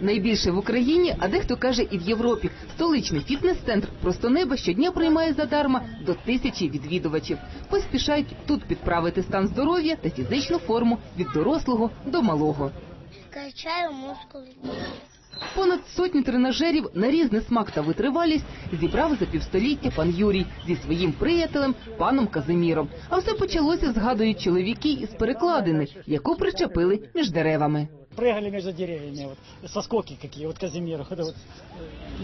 Найбільше в Україні, а дехто каже і в Європі. Столичний фітнес-центр просто небо щодня приймає задарма до тисячі відвідувачів. Поспішають тут підправити стан здоров'я та фізичну форму від дорослого до малого. Качаю мускули. Понад сотню тренажерів на різний смак та витривалість зібрав за півстоліття пан Юрій зі своїм приятелем паном Казиміром. А все почалося, згадують чоловіки із перекладини, яку причепили між деревами. Прыгали между деревьями, вот, соскоки какие, вот Казимиру. Вот, вот.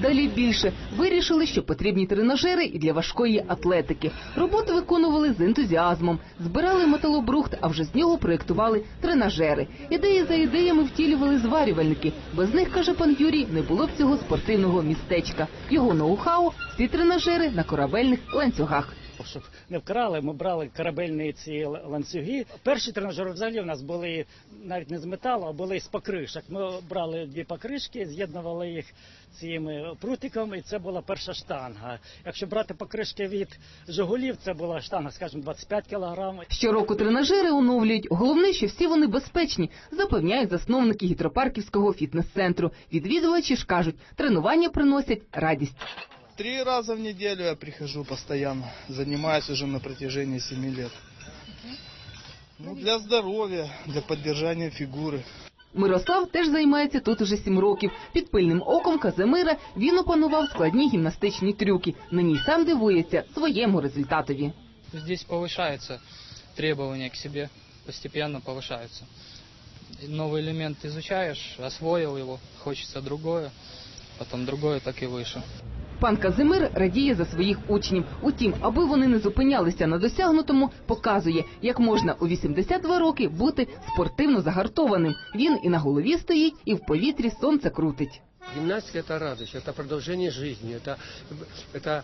Далі більше вирішили, що потрібні тренажери і для важкої атлетики. Роботу виконували з ентузіазмом, збирали металобрухт, а вже з нього проєктували тренажери. Ідеї за ідеями втілювали зварювальники. Без них, каже пан Юрій, не було б цього спортивного містечка. Його ноу-хау – всі тренажери на корабельних ланцюгах. Щоб не вкрали, ми брали корабельні ці ланцюги. Перші тренажери взагалі у нас були навіть не з металу, а були з покришок. Ми брали дві покришки, з'єднували їх цими прутиком, і це була перша штанга. Якщо брати покришки від Жигулів, це була штанга, скажімо, 25 кілограм. Щороку тренажери оновлюють. Головне, що всі вони безпечні, запевняють засновники гідропарківського фітнес-центру. Відвідувачі ж кажуть, тренування приносять радість. Три раза в неделю я прихожу постоянно. Занимаюсь уже на протяжении семи лет. Ну, для здоровья, для поддержания фигуры. Мирослав теж займається тут уже сім років. Під пильним оком Казимира він опанував складні гімнастичні трюки. Нині сам дивується своєму результатові. Здесь повышаются требования к себе, постепенно повышаются. И Новый элемент изучаешь, освоил его, хочется другое, потом другое, так и выше. Пан Казимир радіє за своїх учнів. Утім, аби вони не зупинялися на досягнутому, показує, як можна у 82 роки бути спортивно загартованим. Він і на голові стоїть, і в повітрі сонце крутить. Гимнастика – это радость, это продолжение жизни, это, это,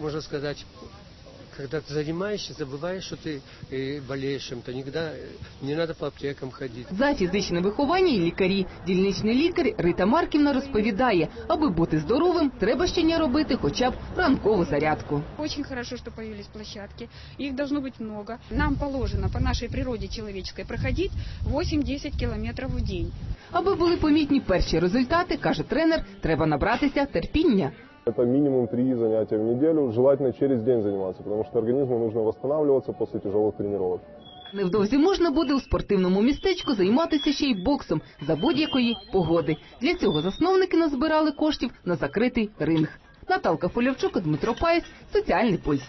можно сказать, когда ты занимаешься, забываешь, что ты э, болеешь чем-то, никогда э, не надо по аптекам ходить. За фізичне виховання і лікарі. Дільничний лікар Рита Марківна розповідає, аби бути здоровим, треба щодня робити хоча б ранкову зарядку. Очень хорошо, что появились площадки. Их должно быть много. Нам положено по нашей природе человеческой проходить 8-10 километров в день. Аби були помітні перші результати, каже тренер, треба набратися терпіння. Это минимум три занятия в неделю, желательно через день заниматься, потому что организму нужно восстанавливаться после тяжелых тренировок. Невдовзі можна буде у спортивному містечку займатися ще й боксом за будь-якої погоди. Для цього засновники назбирали коштів на закритий ринг. Наталка Полявчук, Дмитро Паєць, Соціальний пульс.